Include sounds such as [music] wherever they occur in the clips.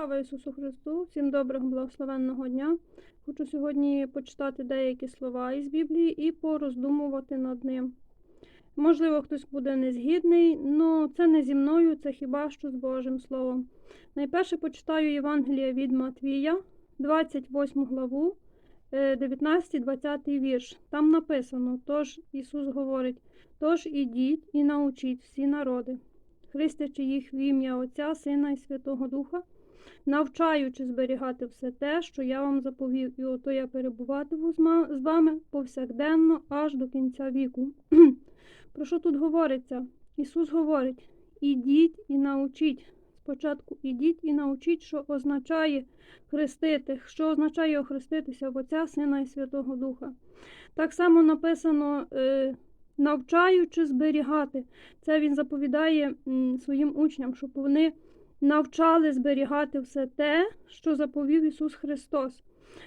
Слава Ісусу Христу! Всім доброго благословенного дня. Хочу сьогодні почитати деякі слова із Біблії і пороздумувати над ним. Можливо, хтось буде незгідний, але це не зі мною, це хіба що з Божим Словом. Найперше почитаю Євангелія від Матвія, 28 главу, 19-20 вірш. Там написано: Тож Ісус говорить: Тож ідіть і научіть всі народи, хрестячи їх в ім'я Отця, Сина і Святого Духа, навчаючи зберігати все те, що я вам заповів, і ото я перебуватиму з вами повсякденно аж до кінця віку. [clears throat] Про що тут говориться? Ісус говорить: ідіть і научіть. Спочатку ідіть і научіть, що означає хрестити, що означає охреститися в Отця, Сина і Святого Духа. Так само написано е, навчаючи зберігати. Це він заповідає своїм учням, щоб вони навчали зберігати все те, що заповів Ісус Христос.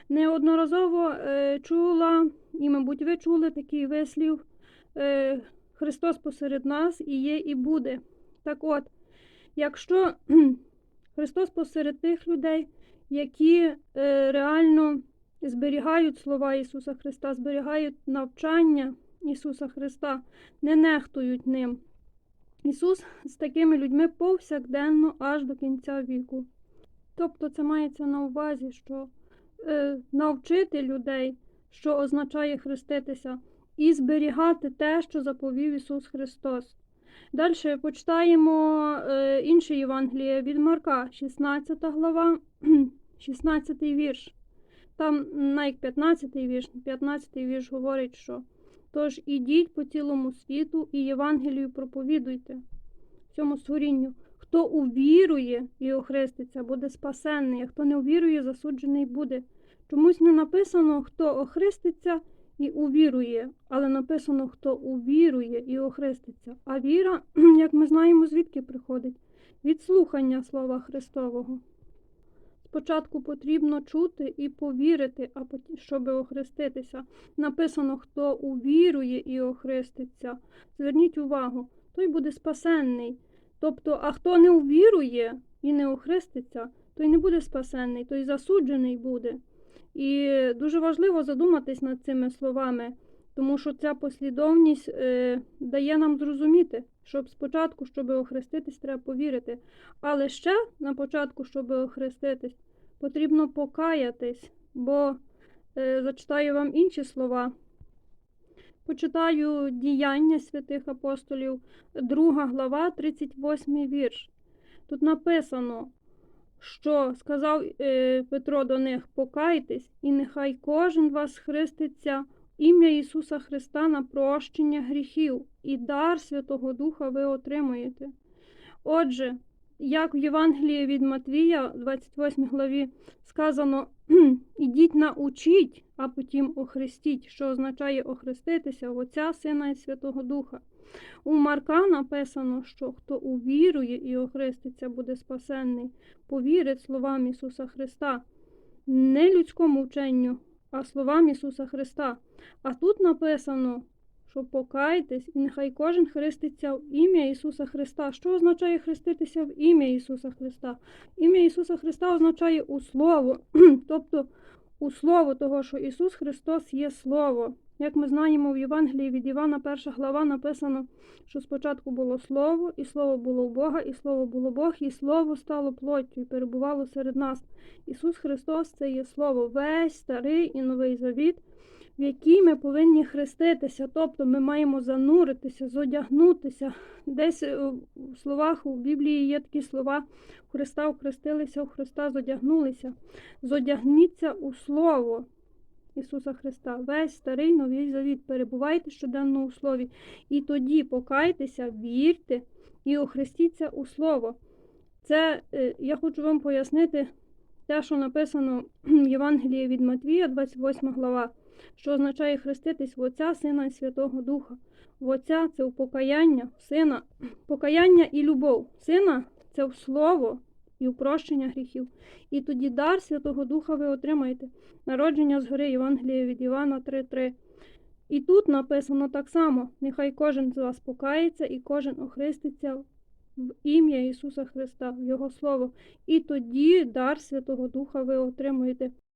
Неодноразово е, чула, і, мабуть, ви чули такий вислів е, Христос посеред нас і є, і буде. Так от, якщо [clears throat] Христос посеред тих людей, які е, реально зберігають слова Ісуса Христа, зберігають навчання Ісуса Христа, не нехтують ним. Ісус з такими людьми повсякденно аж до кінця віку. Тобто це мається на увазі, що е, навчити людей, що означає хреститися, і зберігати те, що заповів Ісус Христос. Далі почитаємо е, інше Євангеліє від Марка, 16 глава, [clears throat] 16 вірш. Там навіть 15 вірш, 15 вірш говорить, що Тож ідіть по цілому світу і Євангелію проповідуйте цьому створінню. Хто увірує і охреститься, буде спасенний, а хто не увірує, засуджений буде. Чомусь не написано, хто охреститься і увірує, але написано, хто увірує і охреститься. А віра, [clears throat] як ми знаємо, звідки приходить? Від слухання Слова Христового. Спочатку потрібно чути і повірити, а потім, щоб охреститися. Написано, хто увірує і охреститься. Зверніть увагу, той буде спасенний. Тобто, а хто не увірує і не охреститься, той не буде спасенний, той засуджений буде. І дуже важливо задуматись над цими словами, тому що ця послідовність е, дає нам зрозуміти, щоб спочатку, щоб охреститись, треба повірити. Але ще на початку, щоб охреститись, потрібно покаятись, бо е, зачитаю вам інші слова. Почитаю діяння святих апостолів, 2 глава, 38 вірш. Тут написано, що сказав е, Петро до них: покайтесь, і нехай кожен вас хреститься ім'я Ісуса Христа на прощення гріхів, і дар Святого Духа ви отримуєте. Отже, як в Євангелії від Матвія, 28 главі, сказано: ідіть научіть, а потім охрестіть, що означає охреститися в Отця, Сина і Святого Духа. У Марка написано, що хто увірує і охреститься, буде спасенний, повірить словам Ісуса Христа, не людському вченню, а словам Ісуса Христа. А тут написано, що покайтесь, і нехай кожен хреститься в ім'я Ісуса Христа. Що означає хреститися в ім'я Ісуса Христа? Ім'я Ісуса Христа означає у Слово, [clears throat] тобто у Слово того, що Ісус Христос є Слово. Як ми знаємо в Євангелії від Івана, перша глава написано, що спочатку було Слово, і Слово було у Бога, і Слово було Бог, і Слово стало плоттю і перебувало серед нас. Ісус Христос це є Слово, весь старий і новий завіт, в який ми повинні хреститися, тобто ми маємо зануритися, зодягнутися. Десь е, в словах у Біблії є такі слова у Христа охрестилися, у Христа зодягнулися. Зодягніться у Слово. Ісуса Христа, весь старий новий завіт. Перебувайте щоденно у Слові. І тоді покайтеся, вірте і охрестіться у Слово. Це е, я хочу вам пояснити те, що написано в Євангелії від Матвія, 28 глава, що означає хреститись в Отця, Сина і Святого Духа. В Отця це в покаяння, в Сина, покаяння і любов. Сина це в Слово і в прощення гріхів. І тоді дар Святого Духа ви отримаєте. Народження згори Євангелія від Івана 3.3. І тут написано так само: нехай кожен з вас покається і кожен охреститься в ім'я Ісуса Христа, в Його Слово. І тоді дар Святого Духа ви отримуєте.